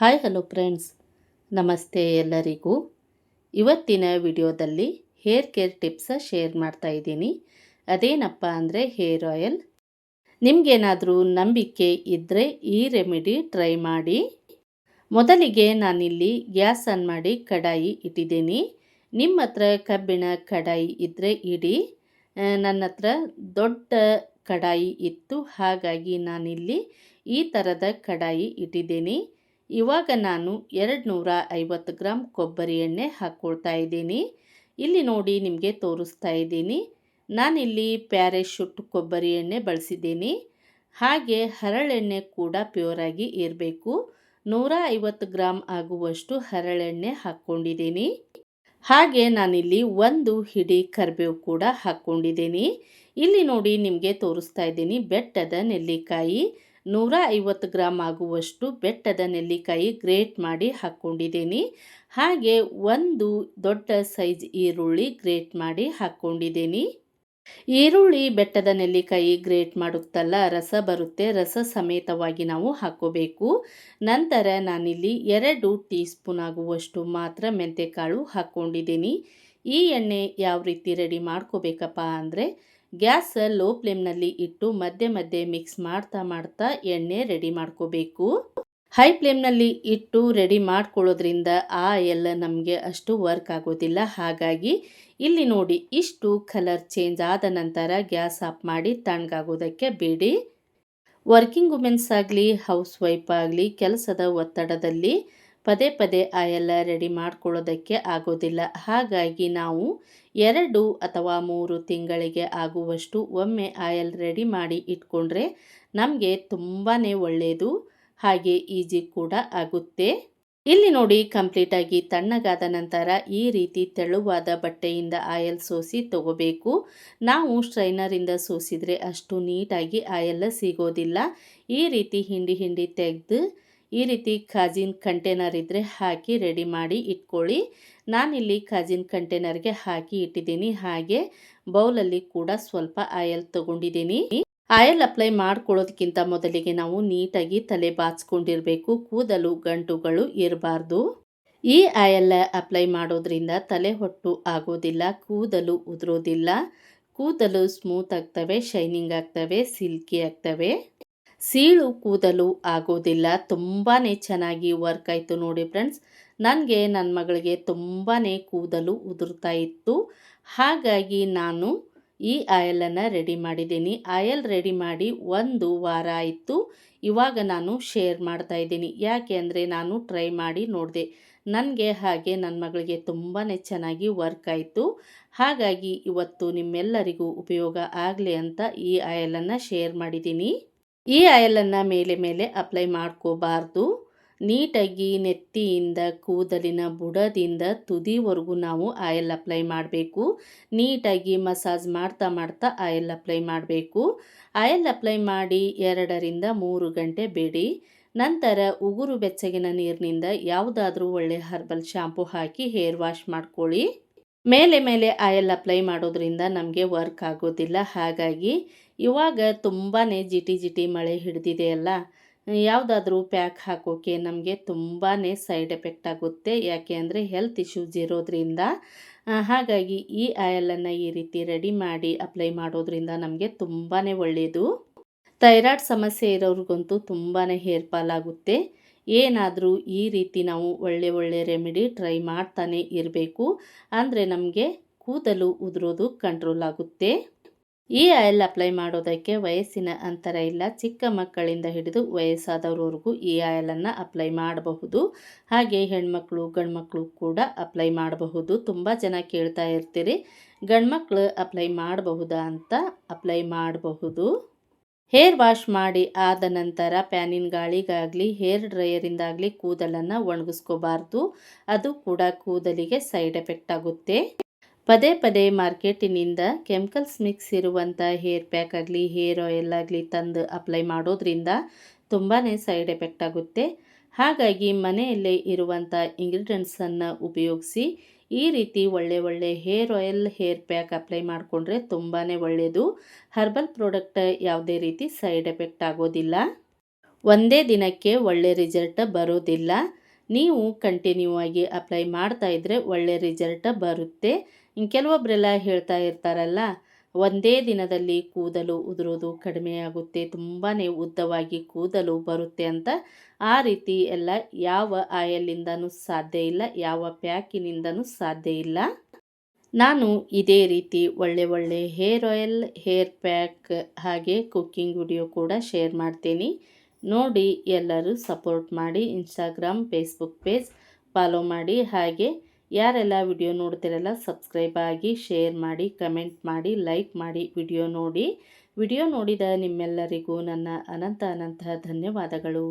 Hi, hello friends. ನಮಸ್ತೆ ಎಲ್ಲರಿಗೂ. ಇವತ್ತಿನ ವಿಡಿಯೋದಲ್ಲಿ ಹೇರ್ ಕೇರ್ ಟಿಪ್ಸ ಶೇರ್ ಮಾಡ್ತಾ ಇದ್ದೀನಿ. ಅದೇನಪ್ಪ ಅಂದರೆ ಹೇರ್ ಆಯಿಲ್. ನಿಮಗೇನಾದರೂ ನಂಬಿಕೆ ಇದ್ದರೆ ಈ ರೆಮಿಡಿ ಟ್ರೈ ಮಾಡಿ. ಮೊದಲಿಗೆ ನಾನಿಲ್ಲಿ ಗ್ಯಾಸ್ ಆನ್ ಮಾಡಿ ಕಡಾಯಿ ಇಟ್ಟಿದ್ದೀನಿ. ನಿಮ್ಮ ಹತ್ರ ಕಬ್ಬಿಣ ಕಡಾಯಿ ಇದ್ದರೆ ಇಡಿ. ನನ್ನ ಹತ್ರ ದೊಡ್ಡ ಕಡಾಯಿ ಇತ್ತು. ಹಾಗಾಗಿ ನಾನಿಲ್ಲಿ ಈ ಥರದ ಕಡಾಯಿ ಇಟ್ಟಿದ್ದೀನಿ. ಇವಾಗ ನಾನು ಎರಡು ನೂರ ಐವತ್ತು ಗ್ರಾಮ್ ಕೊಬ್ಬರಿ ಎಣ್ಣೆ ಹಾಕ್ಕೊಳ್ತಾ ಇದ್ದೀನಿ. ಇಲ್ಲಿ ನೋಡಿ ನಿಮಗೆ ತೋರಿಸ್ತಾ ಇದ್ದೀನಿ. ನಾನಿಲ್ಲಿ ಪ್ಯಾರೆಶೂಟ್ ಕೊಬ್ಬರಿ ಎಣ್ಣೆ ಬಳಸಿದ್ದೀನಿ. ಹಾಗೆ ಹರಳೆಣ್ಣೆ ಕೂಡ ಪ್ಯೂರಾಗಿ ಇರಬೇಕು. ನೂರ ಐವತ್ತು ಗ್ರಾಮ್ ಆಗುವಷ್ಟು ಹರಳೆಣ್ಣೆ ಹಾಕ್ಕೊಂಡಿದ್ದೀನಿ. ಹಾಗೆ ನಾನಿಲ್ಲಿ ಒಂದು ಹಿಡಿ ಕರಿಬೇವು ಕೂಡ ಹಾಕ್ಕೊಂಡಿದ್ದೀನಿ. ಇಲ್ಲಿ ನೋಡಿ ನಿಮಗೆ ತೋರಿಸ್ತಾ ಇದ್ದೀನಿ ಬೆಟ್ಟದ ನೆಲ್ಲಿಕಾಯಿ. ನೂರ ಐವತ್ತು ಗ್ರಾಮ್ ಆಗುವಷ್ಟು ಬೆಟ್ಟದ ನೆಲ್ಲಿಕಾಯಿ ಗ್ರೇಟ್ ಮಾಡಿ ಹಾಕ್ಕೊಂಡಿದ್ದೀನಿ ಹಾಗೆ ಒಂದು ದೊಡ್ಡ ಸೈಜ್ ಈರುಳ್ಳಿ ಗ್ರೇಟ್ ಮಾಡಿ ಹಾಕ್ಕೊಂಡಿದ್ದೀನಿ ಈರುಳ್ಳಿ ಬೆಟ್ಟದ ನೆಲ್ಲಿಕಾಯಿ ಗ್ರೇಟ್ ಮಾಡುತ್ತಲ್ಲ, ರಸ ಬರುತ್ತೆ, ರಸ ಸಮೇತವಾಗಿ ನಾವು ಹಾಕ್ಕೋಬೇಕು ನಂತರ ನಾನಿಲ್ಲಿ ಎರಡು ಟೀ ಸ್ಪೂನ್ ಆಗುವಷ್ಟು ಮಾತ್ರ ಮೆಂತೆಕಾಳು ಹಾಕ್ಕೊಂಡಿದ್ದೀನಿ ಈ ಎಣ್ಣೆ ಯಾವ ರೀತಿ ರೆಡಿ ಮಾಡ್ಕೋಬೇಕಪ್ಪ ಅಂದರೆ ಗ್ಯಾಸ್ ಲೋ ಫ್ಲೇಮ್ನಲ್ಲಿ ಇಟ್ಟು ಮಧ್ಯೆ ಮಧ್ಯೆ ಮಿಕ್ಸ್ ಮಾಡ್ತಾ ಮಾಡ್ತಾ ಎಣ್ಣೆ ರೆಡಿ ಮಾಡ್ಕೋಬೇಕು. ಹೈ ಫ್ಲೇಮ್ನಲ್ಲಿ ಇಟ್ಟು ರೆಡಿ ಮಾಡ್ಕೊಳ್ಳೋದ್ರಿಂದ ಆ ಎಲ್ಲ ನಮಗೆ ಅಷ್ಟು ವರ್ಕ್ ಆಗೋದಿಲ್ಲ. ಹಾಗಾಗಿ ಇಲ್ಲಿ ನೋಡಿ ಇಷ್ಟು ಕಲರ್ ಚೇಂಜ್ ಆದ ನಂತರ ಗ್ಯಾಸ್ ಆಫ್ ಮಾಡಿ ತಣ್ಣಗಾಗೋದಕ್ಕೆ ಬಿಡಿ. ವರ್ಕಿಂಗ್ ವುಮೆನ್ಸ್ ಆಗಲಿ, ಹೌಸ್ ವೈಫ್ ಆಗಲಿ, ಕೆಲಸದ ಒತ್ತಡದಲ್ಲಿ ಪದೇ ಪದೇ ಆ ಎಲ್ಲ ರೆಡಿ ಮಾಡ್ಕೊಳ್ಳೋದಕ್ಕೆ ಆಗೋದಿಲ್ಲ. ಹಾಗಾಗಿ ನಾವು ಎರಡು ಅಥವಾ ಮೂರು ತಿಂಗಳಿಗೆ ಆಗುವಷ್ಟು ಒಮ್ಮೆ ಆಯಲ್ ರೆಡಿ ಮಾಡಿ ಇಟ್ಕೊಂಡ್ರೆ ನಮಗೆ ತುಂಬಾ ಒಳ್ಳೆಯದು ಹಾಗೆ ಈಜಿ ಕೂಡ ಆಗುತ್ತೆ. ಇಲ್ಲಿ ನೋಡಿ ಕಂಪ್ಲೀಟಾಗಿ ತಣ್ಣಗಾದ ನಂತರ ಈ ರೀತಿ ತೆಳುವಾದ ಬಟ್ಟೆಯಿಂದ ಆಯಲ್ ಸೋಸಿ ತಗೋಬೇಕು. ನಾವು ಸ್ಟ್ರೈನರಿಂದ ಸೋಸಿದರೆ ಅಷ್ಟು ನೀಟಾಗಿ ಆಯಲ್ ಸಿಗೋದಿಲ್ಲ. ಈ ರೀತಿ ಹಿಂಡಿ ಹಿಂಡಿ ತೆಗೆದು ಈ ರೀತಿ ಖಾಜಿನ ಕಂಟೇನರ್ ಇದ್ದರೆ ಹಾಕಿ ರೆಡಿ ಮಾಡಿ ಇಟ್ಕೊಳ್ಳಿ. ನಾನಿಲ್ಲಿ ಖಾಜಿನ ಕಂಟೇನರ್ಗೆ ಹಾಕಿ ಇಟ್ಟಿದ್ದೀನಿ. ಹಾಗೆ ಬೌಲಲ್ಲಿ ಕೂಡ ಸ್ವಲ್ಪ ಆಯಲ್ ತಗೊಂಡಿದ್ದೀನಿ. ಆಯಲ್ ಅಪ್ಲೈ ಮಾಡ್ಕೊಳ್ಳೋದಕ್ಕಿಂತ ಮೊದಲಿಗೆ ನಾವು ನೀಟಾಗಿ ತಲೆ ಬಾಚ್ಕೊಂಡಿರಬೇಕು. ಕೂದಲು, ಗಂಟುಗಳು ಇರಬಾರ್ದು. ಈ ಆಯಲ್ ಅಪ್ಲೈ ಮಾಡೋದ್ರಿಂದ ತಲೆ ಹೊಟ್ಟು ಆಗೋದಿಲ್ಲ, ಕೂದಲು ಉದುರೋದಿಲ್ಲ. ಕೂದಲು ಸ್ಮೂತ್ ಆಗ್ತವೆ, ಶೈನಿಂಗ್ ಆಗ್ತವೆ, ಸಿಲ್ಕಿ ಆಗ್ತವೆ. ಸೀಳು ಕೂದಲು ಆಗೋದಿಲ್ಲ. ತುಂಬಾ ಚೆನ್ನಾಗಿ ವರ್ಕ್ ಆಯಿತು ನೋಡಿ ಫ್ರೆಂಡ್ಸ್ ನನಗೆ ನನ್ನ ಮಗಳಿಗೆ ತುಂಬಾ ಕೂದಲು ಉದುರ್ತಾ ಇತ್ತು. ಹಾಗಾಗಿ ನಾನು ಈ ಆಯಲನ್ನು ರೆಡಿ ಮಾಡಿದ್ದೀನಿ. ಆಯಲ್ ರೆಡಿ ಮಾಡಿ ಒಂದು ವಾರ ಆಯಿತು. ಇವಾಗ ನಾನು ಶೇರ್ ಮಾಡ್ತಾ ಇದ್ದೀನಿ. ಯಾಕೆ ಅಂದರೆ ನಾನು ಟ್ರೈ ಮಾಡಿ ನೋಡಿದೆ. ನನಗೆ ಹಾಗೆ ನನ್ನ ಮಗಳಿಗೆ ತುಂಬಾ ಚೆನ್ನಾಗಿ ವರ್ಕ್ ಆಯಿತು. ಹಾಗಾಗಿ ಇವತ್ತು ನಿಮ್ಮೆಲ್ಲರಿಗೂ ಉಪಯೋಗ ಆಗಲಿ ಅಂತ ಈ ಆಯಲನ್ನು ಶೇರ್ ಮಾಡಿದ್ದೀನಿ. ಈ ಆಯಲನ್ನು ಮೇಲೆ ಮೇಲೆ ಅಪ್ಲೈ ಮಾಡ್ಕೋಬಾರ್ದು. ನೀಟಾಗಿ ನೆತ್ತಿಯಿಂದ, ಕೂದಲಿನ ಬುಡದಿಂದ ತುದಿವರೆಗೂ ನಾವು ಆಯಿಲ್ ಅಪ್ಲೈ ಮಾಡಬೇಕು. ನೀಟಾಗಿ ಮಸಾಜ್ ಮಾಡ್ತಾ ಮಾಡ್ತಾ ಆಯಿಲ್ ಅಪ್ಲೈ ಮಾಡಬೇಕು. ಆಯಿಲ್ ಅಪ್ಲೈ ಮಾಡಿ ಎರಡರಿಂದ ಮೂರು ಗಂಟೆ ಬಿಡಿ. ನಂತರ ಉಗುರು ಬೆಚ್ಚಗಿನ ನೀರಿನಿಂದ ಯಾವುದಾದ್ರೂ ಒಳ್ಳೆ ಹರ್ಬಲ್ ಶಾಂಪು ಹಾಕಿ ಹೇರ್ ವಾಶ್ ಮಾಡ್ಕೊಳ್ಳಿ. ಮೇಲೆ ಮೇಲೆ ಆಯಿಲ್ ಅಪ್ಲೈ ಮಾಡೋದ್ರಿಂದ ನಮಗೆ ವರ್ಕ್ ಆಗೋದಿಲ್ಲ. ಹಾಗಾಗಿ ಇವಾಗ ತುಂಬಾ ಜಿಟಿ ಜಿಟಿ ಮಳೆ ಹಿಡಿದಿದೆಯಲ್ಲ ಯಾವುದಾದ್ರೂ ಪ್ಯಾಕ್ ಹಾಕೋಕ್ಕೆ ನಮಗೆ ತುಂಬಾ ಸೈಡ್ ಎಫೆಕ್ಟ್ ಆಗುತ್ತೆ, ಯಾಕೆ ಅಂದರೆ ಹೆಲ್ತ್ ಇಶ್ಯೂಸ್ ಇರೋದ್ರಿಂದ. ಹಾಗಾಗಿ ಈ ಆಯಲನ್ನು ಈ ರೀತಿ ರೆಡಿ ಮಾಡಿ ಅಪ್ಲೈ ಮಾಡೋದ್ರಿಂದ ನಮಗೆ ತುಂಬಾ ಒಳ್ಳೆಯದು ಥೈರಾಯ್ಡ್ ಸಮಸ್ಯೆ ಇರೋರಿಗಂತೂ ತುಂಬಾ ಹೇರ್ ಫಾಲ್ ಆಗುತ್ತೆ ಏನಾದರೂ ಈ ರೀತಿ ನಾವು ಒಳ್ಳೆ ಒಳ್ಳೆ ರೆಮಿಡಿ ಟ್ರೈ ಮಾಡ್ತಾನೆ ಇರಬೇಕು. ಅಂದರೆ ನಮಗೆ ಕೂದಲು ಉದುರೋದು ಕಂಟ್ರೋಲ್ ಆಗುತ್ತೆ. ಈ ಆಯಿಲ್ ಅಪ್ಲೈ ಮಾಡೋದಕ್ಕೆ ವಯಸ್ಸಿನ ಅಂತರ ಇಲ್ಲ. ಚಿಕ್ಕ ಮಕ್ಕಳಿಂದ ಹಿಡಿದು ವಯಸ್ಸಾದವ್ರವರೆಗೂ ಈ ಆಯಲನ್ನು ಅಪ್ಲೈ ಮಾಡಬಹುದು. ಹಾಗೆ ಹೆಣ್ಮಕ್ಳು, ಗಂಡ್ಮಕ್ಳು ಕೂಡ ಅಪ್ಲೈ ಮಾಡಬಹುದು. ತುಂಬ ಜನ ಕೇಳ್ತಾ ಇರ್ತೀರಿ, ಗಂಡ್ಮಕ್ಳು ಅಪ್ಲೈ ಮಾಡಬಹುದಾ ಅಂತ ಅಪ್ಲೈ ಮಾಡಬಹುದು. ಹೇರ್ ವಾಶ್ ಮಾಡಿ ಆದ ನಂತರ ಪ್ಯಾನಿನ ಗಾಳಿಗಾಗಲಿ, ಹೇರ್ ಡ್ರೈಯರಿಂದಾಗಲಿ ಕೂದಲನ್ನು ಒಣಗಿಸ್ಕೋಬಾರ್ದು. ಅದು ಕೂಡ ಕೂದಲಿಗೆ ಸೈಡ್ ಎಫೆಕ್ಟ್ ಆಗುತ್ತೆ. ಪದೇ ಪದೇ ಮಾರ್ಕೆಟಿನಿಂದ ಕೆಮಿಕಲ್ಸ್ ಮಿಕ್ಸ್ ಇರುವಂಥ ಹೇರ್ ಪ್ಯಾಕ್ ಆಗಲಿ, ಹೇರ್ ಆಯಿಲ್ ಆಗಲಿ ತಂದು ಅಪ್ಲೈ ಮಾಡೋದ್ರಿಂದ ತುಂಬಾ ಸೈಡ್ ಎಫೆಕ್ಟ್ ಆಗುತ್ತೆ. ಹಾಗಾಗಿ ಮನೆಯಲ್ಲೇ ಇರುವಂಥ ಇಂಗ್ರೀಡಿಯೆಂಟ್ಸನ್ನು ಉಪಯೋಗಿಸಿ ಈ ರೀತಿ ಒಳ್ಳೆ ಒಳ್ಳೆ hair oil, hair pack apply ಮಾಡಿಕೊಂಡ್ರೆ ತುಂಬಾ ಒಳ್ಳೆಯದು ಹರ್ಬಲ್ ಪ್ರಾಡಕ್ಟ್ ಯಾವುದೇ ರೀತಿ ಸೈಡ್ ಎಫೆಕ್ಟ್ ಆಗೋದಿಲ್ಲ. ಒಂದೇ ದಿನಕ್ಕೆ ಒಳ್ಳೆ ರಿಸಲ್ಟ್ ಬರೋದಿಲ್ಲ. ನೀವು ಕಂಟಿನ್ಯೂ ಆಗಿ ಅಪ್ಲೈ ಮಾಡ್ತಾ ಇದ್ದರೆ ಒಳ್ಳೆ ರಿಸಲ್ಟ್ ಬರುತ್ತೆ. ಇನ್ನು ಕೆಲವೊಬ್ಬರೆಲ್ಲ ಹೇಳ್ತಾ ಇರ್ತಾರಲ್ಲ, ಒಂದೇ ದಿನದಲ್ಲಿ ಕೂದಲು ಉದುರೋದು ಕಡಿಮೆ ಆಗುತ್ತೆ ತುಂಬಾ ಉದ್ದವಾಗಿ ಕೂದಲು ಬರುತ್ತೆ ಅಂತ ಆ ರೀತಿ ಎಲ್ಲ ಯಾವ ಆಯಲ್ಲಿಂದನೂ ಸಾಧ್ಯ ಇಲ್ಲ, ಯಾವ ಪ್ಯಾಕಿನಿಂದನೂ ಸಾಧ್ಯ ಇಲ್ಲ. ನಾನು ಇದೇ ರೀತಿ ಒಳ್ಳೆ ಒಳ್ಳೆ ಹೇರ್ ಆಯಿಲ್, ಹೇರ್ ಪ್ಯಾಕ್ ಹಾಗೆ ಕುಕ್ಕಿಂಗ್ ವಿಡಿಯೋ ಕೂಡ ಶೇರ್ ಮಾಡ್ತೀನಿ. ನೋಡಿ ಎಲ್ಲರೂ ಸಪೋರ್ಟ್ ಮಾಡಿ, ಇನ್ಸ್ಟಾಗ್ರಾಮ್, ಫೇಸ್ಬುಕ್ ಪೇಜ್ ಫಾಲೋ ಮಾಡಿ, ಹಾಗೆ ಯಾರೆಲ್ಲ ವಿಡಿಯೋ ನೋಡ್ತಿರಲ್ಲ ಸಬ್ಸ್ಕ್ರೈಬ್ ಆಗಿ ಶೇರ್ ಮಾಡಿ ಕಮೆಂಟ್ ಮಾಡಿ ಲೈಕ್ ಮಾಡಿ ವಿಡಿಯೋ ನೋಡಿ. ವಿಡಿಯೋ ನೋಡಿದ ನಿಮ್ಮೆಲ್ಲರಿಗೂ ನನ್ನ ಅನಂತ ಅನಂತ ಧನ್ಯವಾದಗಳು.